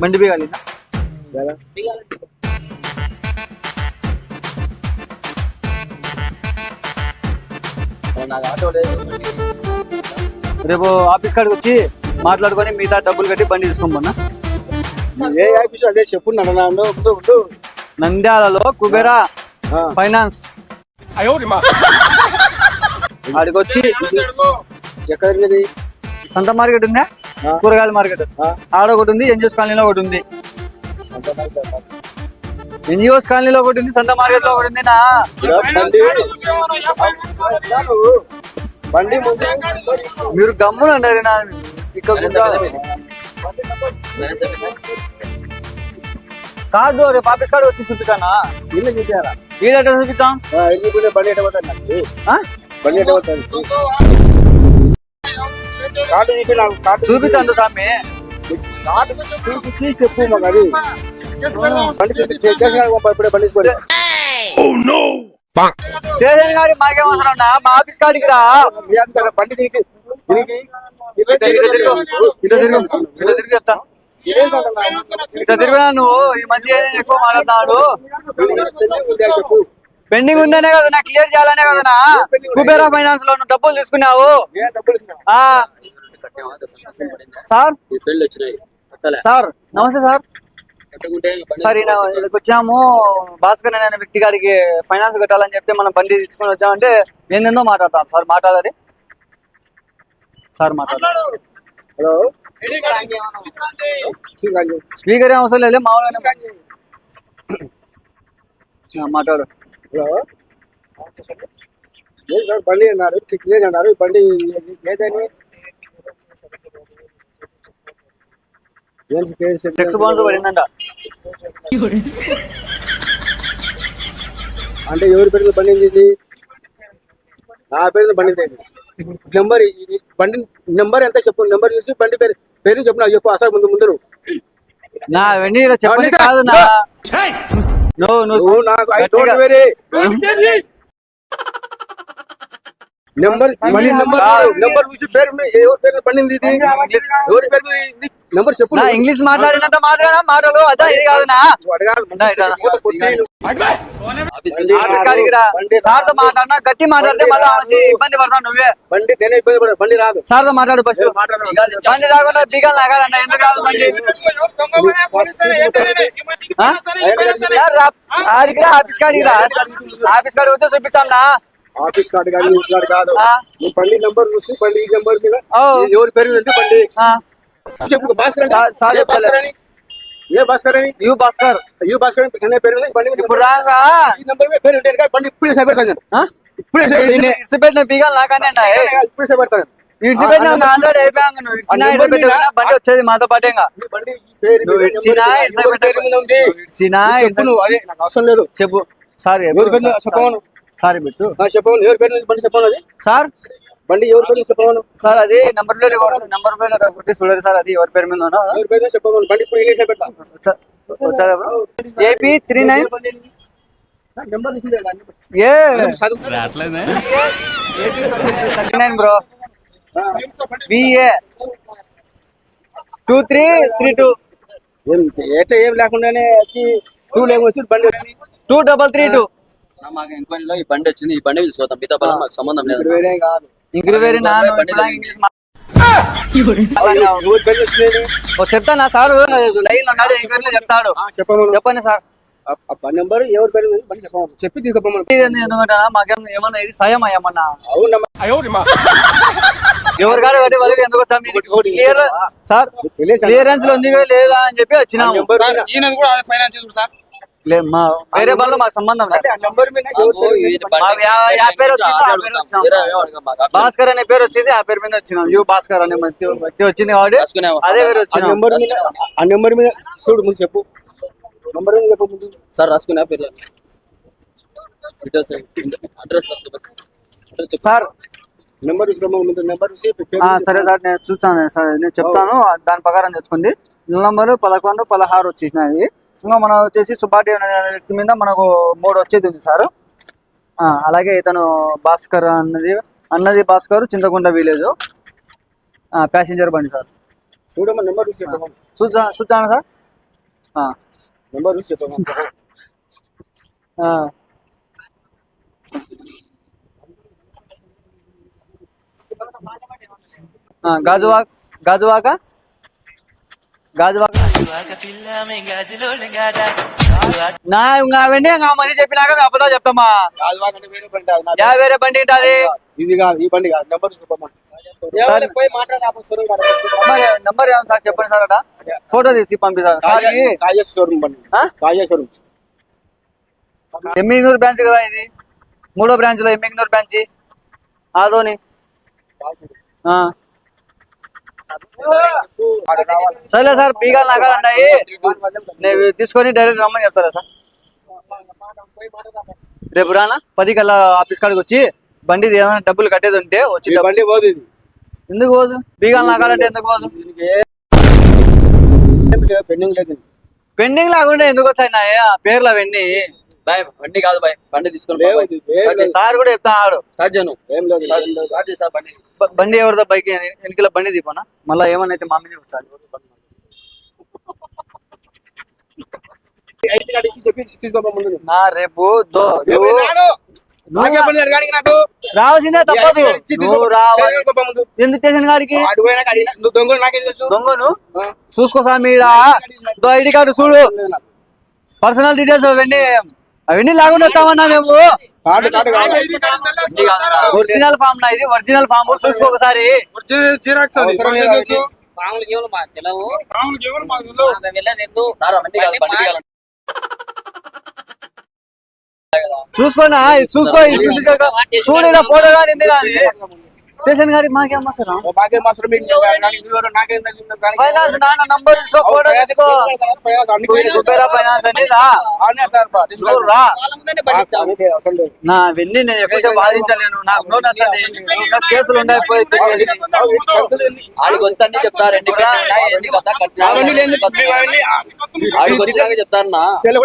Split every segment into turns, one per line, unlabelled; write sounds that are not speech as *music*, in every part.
బండి
లేదు.
రేపు ఆఫీస్ కాడికి వచ్చి మాట్లాడుకొని మిగతా డబ్బులు కట్టి బండి తీసుకోమన్నా
ఏ ఆఫీస్ అదే చెప్పు
నంద్యాలలో కుబేరా. ఫైనాన్స్. ఆడికి వచ్చి
ఎక్కడ
సంత మార్కెట్ ఉందా. కూరగాయల మార్కెట్. ఆడ ఒకటి ఉంది ఎన్జిఓస్ కాలనీలో ఒకటి ఉంది. ఎన్జిఓస్ కాలనీలో ఒకటి ఉంది సంత మార్కెట్లో ఒకటి ఉంది నా. మీరు గమ్మున అంటారు నా. కాదు రేపు ఆఫీస్ కాడ వచ్చి చూపిస్తానా?
ఇల్లు చూపారా
వీడట చూపిస్తాం?
ఎన్ని బండి ఎట్ట? బండి ఎట్ట కార్డు చూపి నాకు కార్డు
చూపిస్తాను స్వామి.
చూపించి చెప్పు మాకు అది. ఇప్పుడే బండి
కాడి మాకేం అవసరం మా ఆఫీస్ కాడికి రా.
బండి
తిరుగు తిరుగు ఇట్లా తిరిగి చెప్తా. ఇట్లా తిరిగినా నువ్వు. ఈ మంచి ఎక్కువ మాట్లాడుతున్నాడు?
చెప్పు.
పెండింగ్ ఉందనే కదా నా క్లియర్ చేయాలనే కదా నా? కుబేరా ఫైనాన్స్లో నువ్వు డబ్బులు తీసుకున్నావు? సార్ సార్ నమస్తే సార్ సార్ ఈయన ఇక్కడికి వచ్చాము. భాస్కర్ అనే వ్యక్తి గారికి ఫైనాన్స్ కట్టాలని చెప్తే మనం బండి తీసుకొని వచ్చామంటే ఏందేందో మాట్లాడతాం. సార్ మాట్లాడాలి. సార్ మాట్లాడాలి.
హలో.
స్పీకర్ ఏం అవసరం లేదు మామూలుగానే ఆ, మాట్లాడు.
హలో లేదు సార్ బండి అన్నారు లేదు అన్నారు బండి చెప్పు?
సెక్స్ బౌన్స్ పడిందంట
అంటే ఎవరి పేరు బండి ఇది? నా పేరు బండి నెంబర్ బండి నెంబర్ ఎంత చెప్పు నెంబర్ చూసి బండి పేరు పేరు చెప్పు నాకు చెప్పు అసలు ముందు ముందు.
నా వెండి ఈడ చెప్పని
అవును సార్.
కాదు నా నువ్వు
నాకు ఐ డోంట్ వెరీ. *laughs* నెంబర్ బండి నెంబర్ నెంబర్ చూసి పేరు ఎవరి పేరు ఇది ఎవరి పేరు ఇది. నెంబర్ చెప్పు.
నా ఇంగ్లీష్ మాట్లాడినంత మాట్లాడా మాటలు. అదా ఇది కాదు నా. ఆఫీస్ కాడికి రా. మాట్లాడినా గట్టి మాట్లాడితే మళ్ళీ. వచ్చి ఇబ్బంది పడతావు నువ్వే.
బండి దేనే ఇబ్బంది పడదు. బండి రాదు.
సార్తో మాట్లాడు ఫస్ట్. బండి రాకుండా దిగాలి నాగాలన్న ఎందుకు రాదు బండి? ఆఫీస్ కాడికి రా. ఆఫీస్ కాడికి వస్తే చూపించాం నా.
ఆఫీస్ కార్డు కాదు కాదు. బండి నెంబర్ చూసి బండి ఈ నెంబర్ మీద ఎవరి పేరు బండి? ఏ భాస్కర్ అని?
యు భాస్కర్.
యూ భాస్కర్ అని పేరు
ఇప్పుడు దాకా
ఈ నెంబర్ మీద పేరు బండి ఇప్పుడే సేపెడతాను నేను.
ఆ?
ఇప్పుడే సేపెడతాను
ఇడిచిపెట్టిన పీగాలు నాకనే
ఇప్పుడే సేపెడతాను
ఇడిచిపెట్టిన ఆల్రెడీ అయిపోయాక నువ్వు ఇడిచినా
ఆ నెంబర్
ఇడిచిపెట్టినా
మీద-
బండి వచ్చేది మాతో
పేరు
నువ్వు ఇడిచినా ఇడిచినా
నువ్వు అదే నాకు అవసరం లేదు.
చెప్పు. సార్ సారీ పెట్టు
చెప్పమను. ఎవరి పేరు బండి చెప్పమను అది?
సార్
బండి ఎవరి పేరు చెప్పమను?
సార్ అది నంబర్ ప్లేట్ నంబర్ ప్లేట్ కొట్టి చూడరు సార్ అది ఎవరి పేరు మీద.
ఎవరి పేరు చెప్పమను? బండి ఇప్పుడు
English AP
three nine
A.
Thirty
nine bro. V A two three three two
ఏం ఏట ఏం లేకుండానే వచ్చి టూ లేకుండా వచ్చి బండి
టూ డబల్ త్రీ టూ
మాకు ఎంక్వైరీలో ఈ బండి వచ్చింది. ఈ బండి తీసుకోతాం మిగతా మాకు సంబంధం లేదు.
వేరే కాదు.
ఇంగ్లీష్ ఇప్పుడు చెప్తానా సార్? లైన్ ఉన్నాడు ఎంక్వైరీలో చెప్తాడు? చెప్పండి సార్.
నెంబర్ ఎవరి పేరు చెప్పమను చెప్పి
మాకేం ఏమన్నా ఇది సాయం ఏమన్నా?
అవునమ్మా.
ఎవరి ఎందుకు క్లియర్ సార్
తెలియదు
క్లియరెన్స్లో ఉంది లేదా అని చెప్పి వచ్చినాము.
ఈయనది కూడా ఫైనాన్స్ సార్.
వేరే వాళ్ళు మాకు సంబంధం
పేరు
పేరు వచ్చిందో. పేరు భాస్కర్ అనే పేరు వచ్చింది ఆ పేరు మీద వచ్చినాం. యు భాస్కర్ అనే వ్యక్తి వచ్చింది కాబట్టి
రాసుకునేవా?
అదే పేరు
ఆ
వచ్చినాం.
నెంబర్ మీద ఆ నెంబర్ మీద చూడు ముందు చెప్పు. నెంబర్ మీద చెప్పు ముందు.
సార్ రాసుకునే పేర్లు.
Details address. Sir. Number number పేరు
సరే సార్ నేను చూస్తాను సార్ నేను చెప్తాను. దాని ప్రకారం తెచ్చుకోండి. నంబర్ పదకొండు పదహారు వచ్చేసినాయి. ఇంకా మనం వచ్చేసి సుబ్బాటి అనే వ్యక్తి మీద మనకు మూడు వచ్చేది ఉంది సార్. ఆ, అలాగే ఇతను భాస్కర్ అన్నది అన్నది భాస్కర్ చింతకుంట విలేజ్. ప్యాసింజర్ బండి సార్.
చూడమ్మా నెంబర్
చూచాను సార్?
నెంబర్
గాజువాక? గాజువాక? నా ఇంకా అవన్నీ ఇంకా మనీ చెప్పినాక మేము అబద్ధాలు చెప్తామా? యా వేరే బండి ఉంటుంది
ఇది కాదు ఈ బండి కాదు నెంబర్ చెప్పమ్మా
నంబర్ ఏమన్నా సార్ చెప్పండి సార్ అట ఫోటో తీసి?
కాజేశ్వరం
ఎమ్మిగ్నూరు బ్రాంచ్ కదా ఇది? మూడో బ్రాంచ్లో ఎమ్మిగ్నూరు బ్రాంచ్? ఆదోని. సరేలే సార్ బీగాలు నగాలు ఉన్నాయి నేను తీసుకొని డైరెక్ట్ రమ్మని చెప్తారా సార్? రేపు రానా? పది కల్లా ఆఫీస్ కాడికి వచ్చి బండి ఏమైనా డబ్బులు కట్టేది ఉంటే వచ్చి
బండి పోదు
ఎందుకు పోదు? బీగాలు నగాలంటే ఎందుకు పోదు?
పెండింగ్ లేదు.
పెండింగ్ లాగుంటే ఎందుకు వచ్చాయి నా పేర్లు అవన్నీ.
బాయ్ బండి కాదు బాయ్ బండి తీసుకొని.
సార్ కూడా చెప్తాడు
స్టార్ట్ చేయను. స్టార్ట్ సార్ బండి.
బండి ఎవరిదో బైక్ వెనకల బండి దీపనా మళ్ళీ ఏమన్నా అయితే మా మీద
నువ్వు.
నా రేపు రావాల్సిందే తప్పదు. నువ్వు. రావాలి. ఎందుకు స్టేషన్ కాడికి? దొంగను? చూసుకో దో ఐడి కార్డు చూడు. పర్సనల్ డీటెయిల్స్ అవన్నీ అవన్నీ లాగుండి వచ్చామన్నా మేము. ఒరిజినల్ ఫామ్ నా ఇది ఒరిజినల్ ఫామ్. చూసుకో ఒకసారి. చూసుకోనా? ఇది చూసుకో చూడు ఇలా ఫోటో కానీ. స్టేషన్ కాడికి మాకేం
అవసరం? మీకు కానీ-
ఫైనాన్స్ నాన్న నంబర్ తీసుకో ఫోటో తీసుకో. కుబేరా ఫైనాన్స్ అని రా. రా.
వాళ్ళ
అవసరం.
నా అవన్నీ నేను ఎక్కువసేపు వాదించలేను. నాకు నోట్ నచ్చండి ఇంకా కేసులు ఉండకపోయి
ఆడికి వస్తే అన్ని చెప్తారు
అవన్నీ
ఆడికి వచ్చినాక చెప్తారన్నా
తెల్ల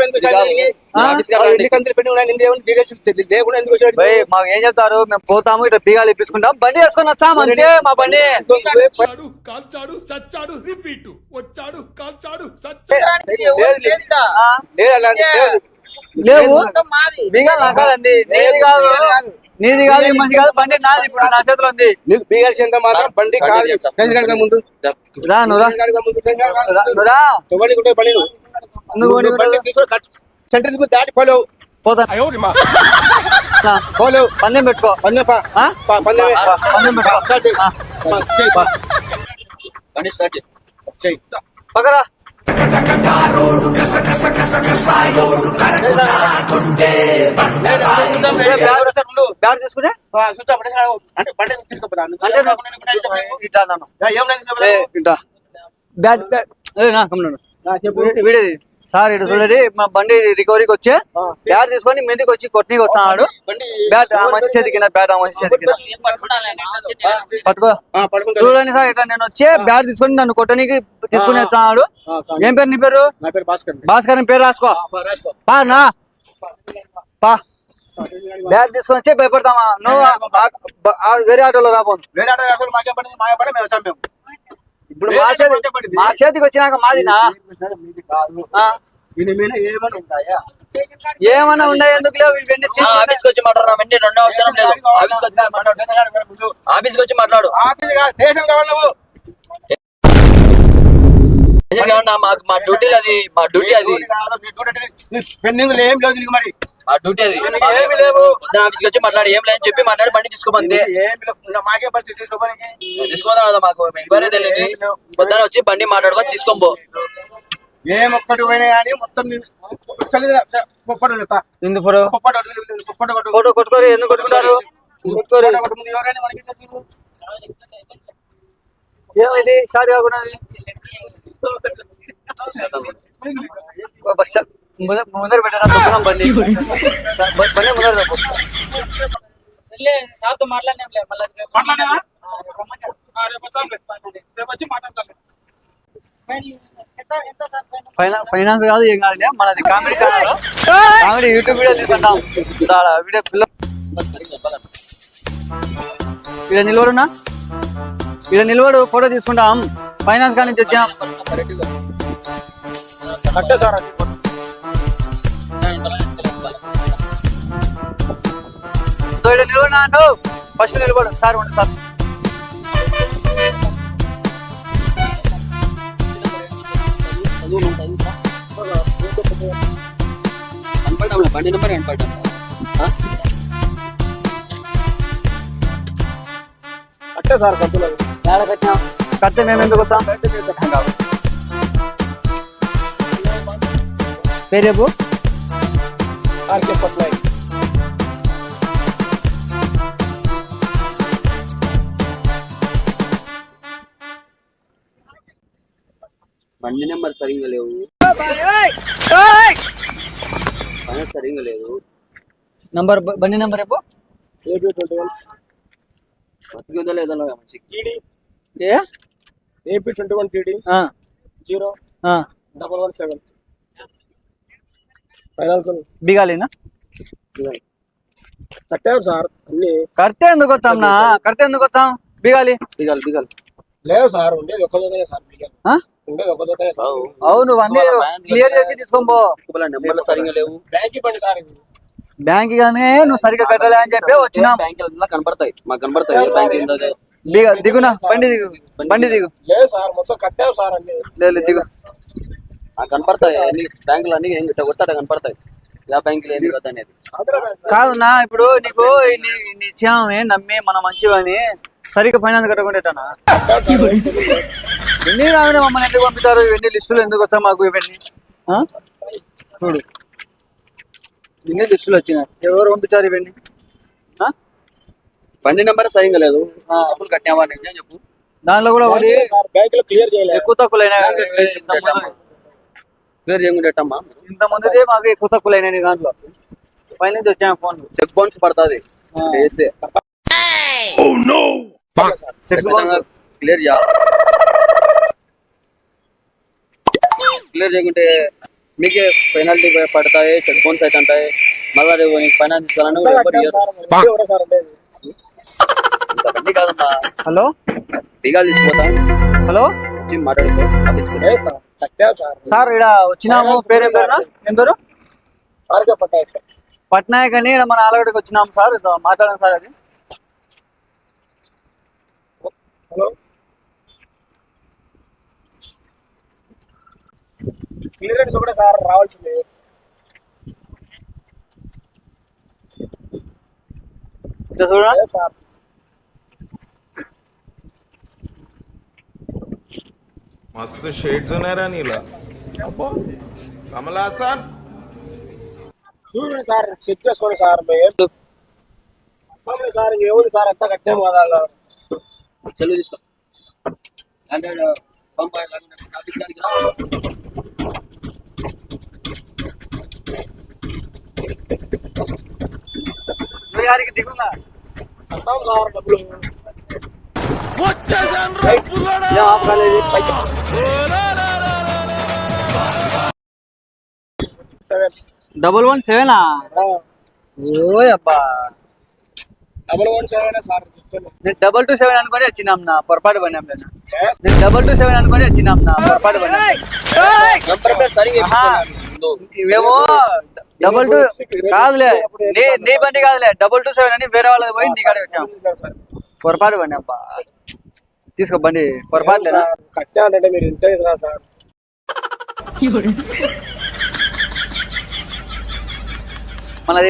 మాకు ఏం చెప్తారు? మేము పోతాము ఇట్లా బీగాలు ఇప్పించుకుంటాం. బండి వేసుకొని వచ్చాము అంతే మా బండి.
కాల్చాడు చచ్చాడు రిపీట్. వచ్చాడు కాల్చాడు.
లేవు. బీగాలు నాకాలండి నీది కాదు. నీది కాదు ఈ మనిషి కాదు బండి నాది ఇప్పుడు నా చేతిలో ఉంది.
నీకు బీగాల్సి ఎంత మాత్రం బండి కాదు. ముందు.
రా నువ్వు రా. నువ్వు రా.
నువ్వు
నువ్వు.
నువ్వు బండి తీసుకో కట్ సెంటర్ దాటి పోలేవు.
పోతా నా,
పోలేవు.
పందెం పెట్టుకో.
పందెం పా
ఆ?
పా- పందెమే.
పా, పందెం పెట్టుకో.
స్టార్ట్ చేయి.
ఆ,
పా, చేయి, పా.
బండి స్టార్ట్ చేయి.
పక్కరా బ్యాట్ తీసుకుంటే బ్యాట్ బ్యాట్
చెప్పు.
వీడేది. సార్ ఇటు చూడండి మా బండి రికవరీకి వచ్చే. బ్యాట్ తీసుకొని మీదకి వచ్చి కొట్టికి వస్తున్నాడు. బ్యాట్ ఆ మనిషి చేతి కింద బ్యాట్ ఆ మనిషి చేతి కింద.
ఏం పట్టుకోవాలి కానీ
పట్టుకో. చూడండి సార్ ఇట్లా నేను వచ్చే బ్యాట్ తీసుకొని నన్ను కొట్టడానికి తీసుకుని
ఆ.
వస్తున్నాడు. ఏం పేరు నీ పేరు?
నా పేరు భాస్కర్
పేరు రాసుకో.
ఆ, పా, రాసుకో.
పా నా. పా. బ్యాట్ తీసుకొని వచ్చి భయపడతామా నువ్వు వేరే ఆటోలో రాబోను
వేరే ఆట అసలు మాకేం పడింది మా పడి మేము వచ్చాం మేము.
ఇప్పుడు మా చేతి చేతికి వచ్చినాక మాదినా?
సరే, మీది కాదు.
ఆ,
దీని మీద ఏమైనా ఉంటాయా
ఏమన్నా ఉన్నాయి ఎందుకు లేవు? ఇవన్నీ
ఆఫీస్కి వచ్చి మాట్లాడు వెంటనే రెండో అవసరం లేదు. ఆఫీస్కి వచ్చి మాట్లాడు. వచ్చి మాట్లాడు.
ఆఫీస్ స్టేషన్ కావాలి నువ్వు.
మాకు మా డ్యూటీ అది మా డ్యూటీ అది.
పెండింగ్ ఏం లేదు నీకు మరి.
మా డ్యూటీ అది.
ఏమీ లేవు.
పొద్దున ఆఫీస్కి వచ్చి మాట్లాడు ఏం లేదని చెప్పి మాట్లాడి బండి తీసుకోమంది
మాకే పరిస్థితి తీసుకోపోనికి
తీసుకోదాం కదా మాకు ఎంక్వైరీ తెలియదు. పొద్దున వచ్చి బండి మాట్లాడుకొని తీసుకొని పో.
ఏం ఒక్కటి పోయినా కానీ మొత్తం
ఫోటో కొట్టుకోరు ఎందుకు కొట్టుకుంటారు. ఏమైంది? స్టార్ట్ కాకుండా బస్ స్టాప్ ముందర ముందర పెట్టరా తొక్కుదాం బండి బ- బండి ముందర తప్పు
వెళ్ళి సార్తో మాట్లాడినాంలే మళ్ళీ రేపు
మాట్లాడావా?
ఆ, రమ్మన్నాడు.
ఆ, రేపు వచ్చాంలే. రేపు వచ్చి మాట్లాడతాను
ఎంత ఎంత సార్ పైన?
ఫైనా- ఫైనాన్స్ కాదు ఏం కాదు మనది comedy channel comedy YouTube video తీసుకుంటాం వీడియో పిల్ల ఇక్కడ నిలబడున్నా ఇక్కడ నిలబడు ఫోటో తీసుకుంటాం. ఫైనాన్స్ కాడి నుంచి వచ్చాం. ఇక్కడ నిలబడినా ఫస్ట్ నిలబడు. సార్ ఉండు సార్.
బండి నెంబర్ కనపడ్డా
కట్టే సార్ కట్టులేదు
ఏడ కట్టినాం కడితే మేము ఎందుకు వచ్చాం పేరేపు
ఆర్కే పట్నాయక్.
బండి నెంబర్ సరిగ్గా లేవు. పని సరిగ్గా లేదు.
నంబర్ బండి నంబర్ రేపు
ఏపీ ట్వంటీ వన్
బతికిందో లేదో మంచి
TD
A? AP twenty one
TD
zero
ఆ.
డబల్ వన్ సెవెన్ ఫైనాన్స్
బిగాలేనా?
కట్టాం సార్ అన్ని.
కడితే ఎందుకు వచ్చాం నా? కడితే ఎందుకు వచ్చాం? బిగాలి.
దిగాలి దిగాలి
లేదు సార్ ఉండేది ఒక్క జతనే సార్? ఉండేది ఒక్క జతనే సార్.
అవు.
అవును అన్ని క్లియర్ చేసి
నెంబర్లు సరిగ్గా లేవు.
బ్యాంక్ బండి సార్ ఇది.
బ్యాంక్ గానే నువ్వు సరిగ్గా కట్టలే అని చెప్పి వచ్చినాం.
బ్యాంక్ కనపడతాయి మాకు కనపడతాయి ఏ బ్యాంక్ ఏందో.
బిగ దిగునా? బండి దిగు. బండి దిగు.
లేదు సార్ మొత్తం సార్ అన్ని.
లేదు దిగు.
కనపడతాయి. అన్ని బ్యాంకులు అన్ని ఏం గిట్ట కొడతాడ కనపడతాయి. యా బ్యాంకులు ఏంది కదా అనేది.
కాదు నా ఇప్పుడు నీకు నీ నీ ఇచ్చామే నమ్మి మన మంచివని సరిగ్గా ఫైనాన్స్ కట్టకుండానా ఎన్ని రావడం మమ్మల్ని ఎందుకు పంపుతారు? ఇవన్నీ లిస్టులు ఎందుకు వచ్చా మాకు ఇవన్నీ? ఆ? చూడు. ఇన్ని లిస్టులు వచ్చినాయి. ఎవరు పంపించారు ఇవన్నీ ఆ?
బండి నెంబర్ సరిగ్గా లేదు. డబ్బులు కట్టావా నిజం చెప్పు.
దానిలో కూడా ఒకటి
సార్ బ్యాంక్లో క్లియర్ చేయలేదు
ఎక్కువ తక్కువలైన
క్లియర్ చేయకుండాటమ్మా
ఇంత ముందుదే మాకు ఎక్కువ తక్కువలైన దాంట్లో. పైనుంచి వచ్చాము ఫోన్
చెక్ బౌన్స్ పడుతుంది. చేస్తే. క్లియర్ చేయాలి. క్లియర్ చేయకుంటే మీకే పెనాల్టీ పడతాయి చెక్ బౌన్స్ అయితే ఉంటాయి? మళ్ళీ రేపు నీకు ఫైనాన్స్ తీసుకోవాలని కూడా ఎవరు ఇయ్యరు.
సార్ సార్
కాదమ్మా.
హలో?
దిగాలు తీసుకుపోతా.
హలో?
వచ్చి మాట్లాడుకో.
Sir sir.
సార్ ఇక్కడ వచ్చినాము. పేరేం పేరునా? ఏం పేరు?
సార్.
పట్నాయక్ అని ఈడ మన ఆలగడ్డకి వచ్చినాము సార్. ఇదో మాట్లాడండి సార్ అది.
హలో? క్లియరెన్స్ ఒకటే సార్ రావాల్సింది
ఇదో చూడండి
లేదు సార్
मस्त शेड्स नाही राणीला कमला असा
చూడండి సార్ చెక్ చేసుకోండి సార్ మేము మమ్మల్ని సార్ ఇంకెవరు సార్ అంతా కట్టాము కదా అలా.
చెల్లు తీసుకో అంటే పంప
గారికి
సెవెన్.
డబుల్ వన్ సెవెనా? ఓయ్ అబ్బా.
డబుల్ వన్ సెవెన్ సార్
నేను డబల్ టూ సెవెన్ అనుకొని వచ్చినాం నా పొరపాటు పడినాం నేను. నేను డబల్ టూ సెవెన్ అనుకొని వచ్చినాం నా పొరపాటు పడినాం
నంబర్
డబల్ టూ కాదులే. నీ నీ బండి కాదులే. డబల్ టూ సెవెన్ అని వేరే వాళ్ళకి పోయి నీ కాడే వచ్చాం. పొరపాటు పడినా అబ్బా. తీసుకో బండి. పొరపాటు లేదా?
సార్ కట్టానంటే మీరు ఇంట్రెస్ట్ కదా సార్.
మనది